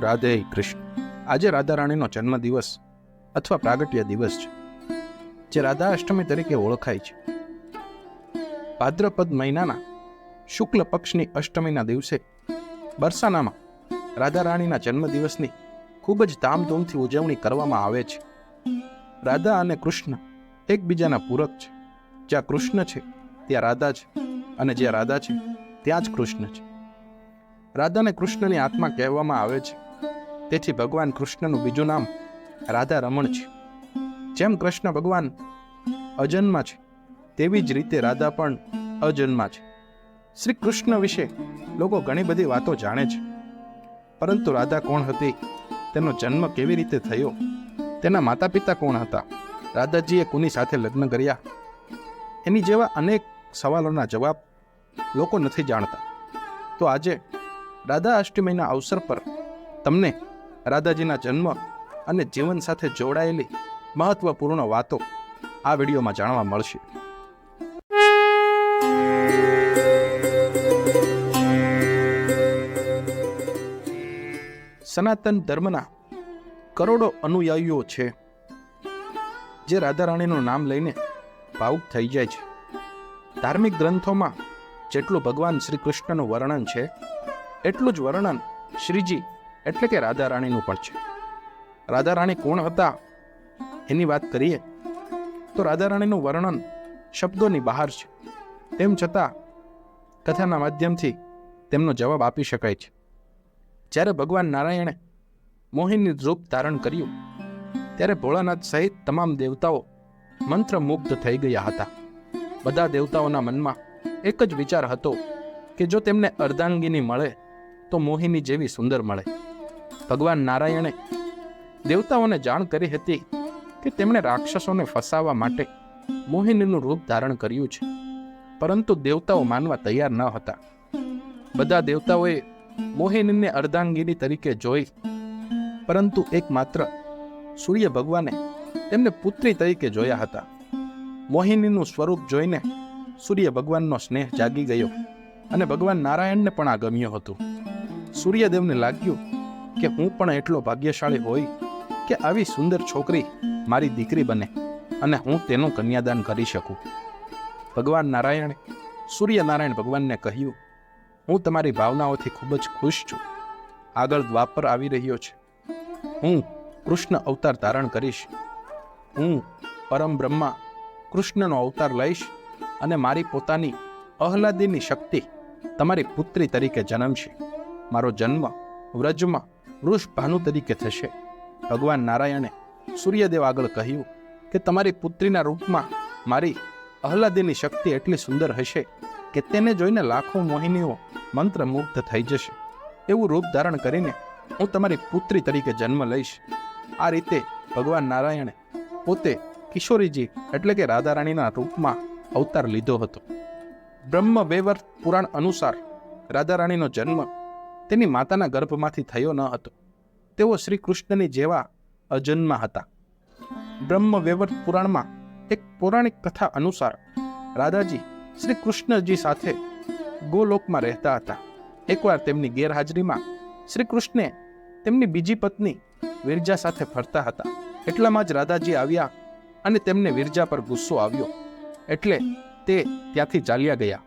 રાધે કૃષ્ણ. આજે રાધા રાણીનો જન્મદિવસ અથવા પ્રાગટ્ય દિવસ છે, જે રાધા અષ્ટમી તરીકે ઓળખાય છે. ભાદ્રપદ મહિનાના શુક્લ પક્ષની અષ્ટમીના દિવસે બરસાનામાં રાધા રાણીના જન્મદિવસની ખૂબ જ ધામધૂમથી ઉજવણી કરવામાં આવે છે. રાધા અને કૃષ્ણ એકબીજાના પૂરક છે. જ્યાં કૃષ્ણ છે, ત્યાં રાધા છે અને જ્યાં રાધા છે, ત્યાં જ કૃષ્ણ છે. રાધાને કૃષ્ણની આત્મા કહેવામાં આવે છે. તેથી ભગવાન કૃષ્ણનું બીજું નામ રાધા રમણ છે. જેમ કૃષ્ણ ભગવાન અજન્મા છે, તેવી જ રીતે રાધા પણ અજન્મા છે. શ્રી કૃષ્ણ વિશે લોકો ઘણી બધી વાતો જાણે છે. પરંતુ રાધા કોણ હતી, તેનો જન્મ કેવી રીતે થયો, તેના માતા પિતા કોણ હતા, રાધાજીએ કોની સાથે લગ્ન કર્યા? એની જેવા અનેક સવાલોના જવાબ લોકો નથી જાણતા. તો આજે રાધા અષ્ટમીના અવસર પર તમને રાધાજીના જન્મ અને જીવન સાથે જોડાયેલી મહત્વપૂર્ણ વાતો આ વિડીયોમાં જાણવા મળશે. સનાતન ધર્મના કરોડો અનુયાયીઓ છે, જે રાધા રાણીનું નામ લઈને ભાવુક થઈ જાય છે. ધાર્મિક ગ્રંથોમાં જેટલું ભગવાન શ્રી કૃષ્ણનું વર્ણન છે, એટલું જ વર્ણન શ્રીજી એટલે કે રાધા રાણીનું પણ છે. રાધા રાણી કોણ હતા? એની વાત કરીએ તો રાધા રાણીનું વર્ણન શબ્દોની બહાર છે. તેમ છતાં કથાના માધ્યમથી તેમનો જવાબ આપી શકાય છે. જ્યારે ભગવાન નારાયણે મોહિની રૂપ ધારણ કર્યું, ત્યારે ભોળાનાથ સહિત તમામ દેવતાઓ મંત્રમુગ્ધ થઈ ગયા હતા. બધા દેવતાઓના મનમાં એક જ વિચાર હતો કે જો તેમને અર્ધાંગીની મળે, તો મોહિની જેવી સુંદર મળે. ભગવાન નારાયણે દેવતાઓને જાણ કરી હતી કે તેમણે રાક્ષસોને ફસાવવા માટે મોહિનીનું રૂપ ધારણ કર્યું છે. પરંતુ દેવતાઓ માનવા તૈયાર ન હતા. બધા દેવતાઓએ મોહિનીને અર્ધાંગીની તરીકે જોઈ, પરંતુ એકમાત્ર સૂર્ય ભગવાને તેમને પુત્રી તરીકે જોયા હતા. મોહિનીનું સ્વરૂપ જોઈને સૂર્ય ભગવાનનો સ્નેહ જાગી ગયો અને ભગવાન નારાયણને પણ આ ગમ્યું હતું. સૂર્યદેવને લાગ્યું કે હું પણ એટલો ભાગ્યશાળી હોય કે આવી સુંદર છોકરી મારી દીકરી બને અને હું તેનું કન્યાદાન કરી શકું. ભગવાન નારાયણે, સૂર્યનારાયણ ભગવાનને કહ્યું, હું તમારી ભાવનાઓથી ખૂબ જ ખુશ છું. આગળ દ્વાપર આવી રહ્યો છે. હું કૃષ્ણ અવતાર ધારણ કરીશ. હું પરમ બ્રહ્મા કૃષ્ણનો અવતાર લઈશ અને મારી પોતાની અહલાદીની શક્તિ તમારી પુત્રી તરીકે જન્મશે. મારો જન્મ વ્રજમાં વૃષભાનુ તરીકે થશે. ભગવાન નારાયણે સૂર્યદેવ આગળ કહ્યું કે તમારી પુત્રીના રૂપમાં મારી અહલાદીની શક્તિ એટલી સુંદર હશે કે તેને જોઈને લાખો મોહિનીઓ મંત્રમુગ્ધ થઈ જશે. એવું રૂપ ધારણ કરીને હું તમારી પુત્રી તરીકે જન્મ લઈશ. આ રીતે ભગવાન નારાયણે પોતે કિશોરીજી એટલે કે રાધારાણીના રૂપમાં અવતાર લીધો હતો. બ્રહ્મ વૈવર્ત પુરાણ અનુસાર રાધારાણીનો જન્મ તેની માતાના ગર્ભમાંથી થયો ન હતો. તેઓ શ્રી કૃષ્ણની જેવા અજન્મા હતા. બ્રહ્મ વૈવર્ત પુરાણમાં એક પૌરાણિક કથા અનુસાર રાધાજી શ્રી કૃષ્ણજી સાથે ગોલોકમાં રહેતા હતા. એકવાર તેમની ગેરહાજરીમાં શ્રી કૃષ્ણે તેમની બીજી પત્ની વિરજા સાથે ફરતા હતા. એટલામાં જ રાધાજી આવ્યા અને તેમને વિરજા પર ગુસ્સો આવ્યો. એટલે તે ત્યાંથી ચાલ્યા ગયા.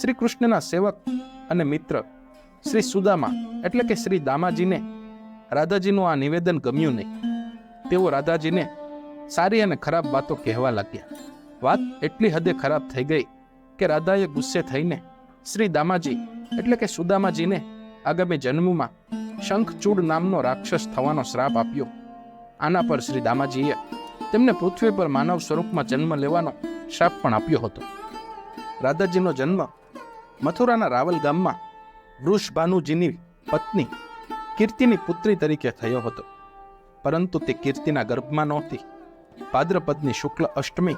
શ્રી કૃષ્ણના સેવક અને મિત્ર શ્રી સુદામા, એટલે કે શ્રી દામાજીને રાધાજીનું આ નિવેદન ગમ્યું નહીં. તેઓ રાધાજીને સારી અને ખરાબ વાતો કહેવા લાગ્યા. વાત એટલી હદે ખરાબ થઈ ગઈ કે રાધાએ ગુસ્સે થઈને શ્રી દામાજી, એટલે કે સુદામાજીને આગામી જન્મમાં શંખચૂડ નામનો રાક્ષસ થવાનો શ્રાપ આપ્યો. આના પર શ્રી દામાજીએ તેમને પૃથ્વી પર માનવ સ્વરૂપમાં જન્મ લેવાનો શ્રાપ પણ આપ્યો હતો. રાધાજીનો જન્મ મથુરાના રાવલ ગામમાં વૃષભાનુજીની પત્ની કીર્તિની પુત્રી તરીકે થયો હતો. પરંતુ તે કીર્તિના ગર્ભમાં નહોતી. ભાદ્રપદની શુક્લ અષ્ટમી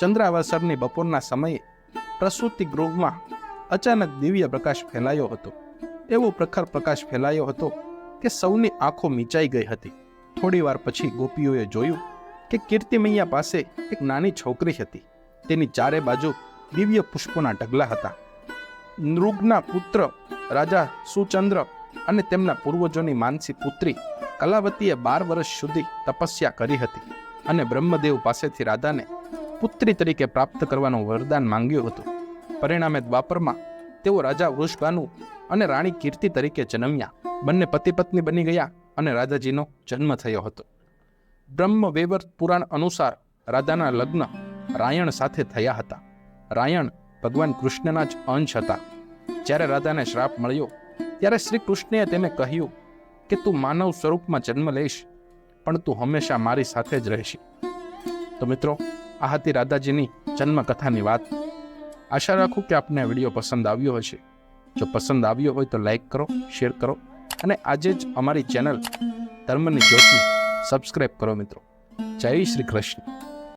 ચંદ્રાવસરની બપોરના સમયે પ્રસૂતિ ગૃહમાં અચાનક દિવ્ય પ્રકાશ ફેલાયો હતો. એવો પ્રખર પ્રકાશ ફેલાયો હતો કે સૌની આંખો મીચાઈ ગઈ હતી. થોડીવાર પછી ગોપીઓએ જોયું કે કીર્તિ મૈયા પાસે એક નાની છોકરી હતી. તેની ચારે બાજુ દિવ્ય પુષ્પોના ઢગલા હતા. નૃગના પુત્ર રાજા સુચંદ્ર અને તેમના પૂર્વજોની માનસી પુત્રી કલાવતીએ બાર વર્ષ સુધી તપસ્યા કરી હતી અને બ્રહ્મદેવ પાસેથી રાધાને પુત્રી તરીકે પ્રાપ્ત કરવાનું વરદાન માંગ્યું હતું. પરિણામે દ્વાપરમાં તેઓ રાજા વૃષભાનુ અને રાણી કીર્તિ તરીકે જન્મ્યા. બંને પતિ પત્ની બની ગયા અને રાધાજીનો જન્મ થયો હતો. બ્રહ્મ વેવર પુરાણ અનુસાર રાધાના લગ્ન રાયણ સાથે થયા હતા. રાયણ ભગવાન કૃષ્ણના જ અંશ હતા. જ્યારે રાધાને શ્રાપ મળ્યો, ત્યારે શ્રી કૃષ્ણએ તેને કહ્યું કે તું માનવ સ્વરૂપમાં જન્મ લઈશ, પણ તું હંમેશા મારી સાથે જ રહેશ. તો મિત્રો, આ હતી રાધાજીની જન્મકથાની વાત. આશા રાખું કે આપને વીડિયો પસંદ આવ્યો હશે. જો પસંદ આવ્યો હોય તો લાઈક કરો, શેર કરો, અને આજે જ અમારી ચેનલ ધર્મની જ્યોતિ સબસ્ક્રાઈબ કરો મિત્રો. જય શ્રી કૃષ્ણ.